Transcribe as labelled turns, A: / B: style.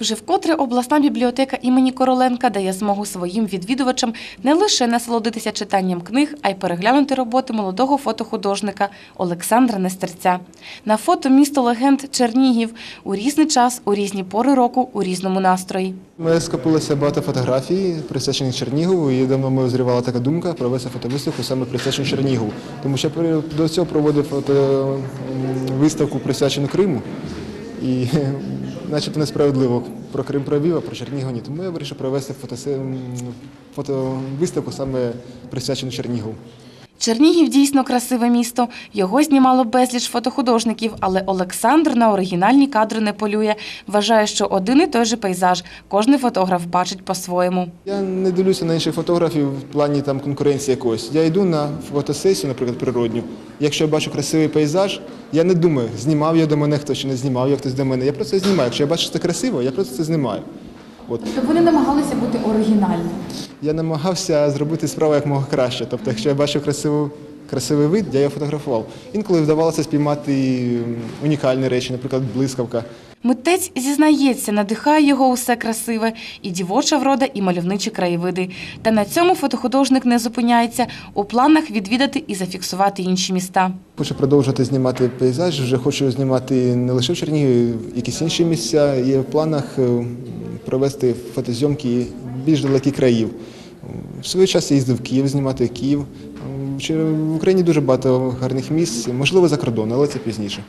A: Вже вкотре обласна бібліотека імені Короленка дає змогу своїм відвідувачам не лише насолодитися читанням книг, а й переглянути роботи молодого фотохудожника Олександра Нестерця. На фото місто легенд Чернігів у різний час, у різні пори року, у різному настрої.
B: Ми скопилося багато фотографій, присвячених Чернігову, і давно ми озрівала така думка провести фотовиставку саме присвячену Чернігову. Тому що до цього проводив фото, виставку присвячену Криму. І начебто несправедливо про Крим провів, а про Чернігов ні. Тому я вирішив провести фотовиставку саме присвячену Чернігову.
A: Чернігів дійсно красиве місто. Його знімало безліч фотохудожників, але Олександр на оригінальні кадри не полює. Вважає, що один і той же пейзаж кожний фотограф бачить по-своєму.
B: Я не дивлюся на інших фотографів в плані там конкуренції якоїсь. Я йду на фотосесію, наприклад, природню. Якщо я бачу красивий пейзаж, я не думаю, знімав я до мене хтось чи не знімав я хтось до мене. Я просто знімаю. Якщо я бачу, що це красиво, я просто це знімаю. От.
A: Тобто ви не намагалися бути оригінальним?
B: Я намагався зробити справу як мого краще. Тобто, якщо я бачу красиву, красивий вид, я його фотографував. Інколи вдавалося спіймати унікальні речі, наприклад, блискавка.
A: Митець зізнається, надихає його усе красиве, і дівоча врода, і мальовничі краєвиди. Та на цьому фотохудожник не зупиняється. У планах відвідати і зафіксувати інші міста.
B: Хочу продовжувати знімати пейзаж. Вже хочу знімати не лише в Чернігові, якісь інші місця. Є в планах е, провести фотозйомки більш далеких країв. В свій час я їздив в Київ знімати Київ. В Україні дуже багато гарних місць, можливо, за кордон, але це пізніше.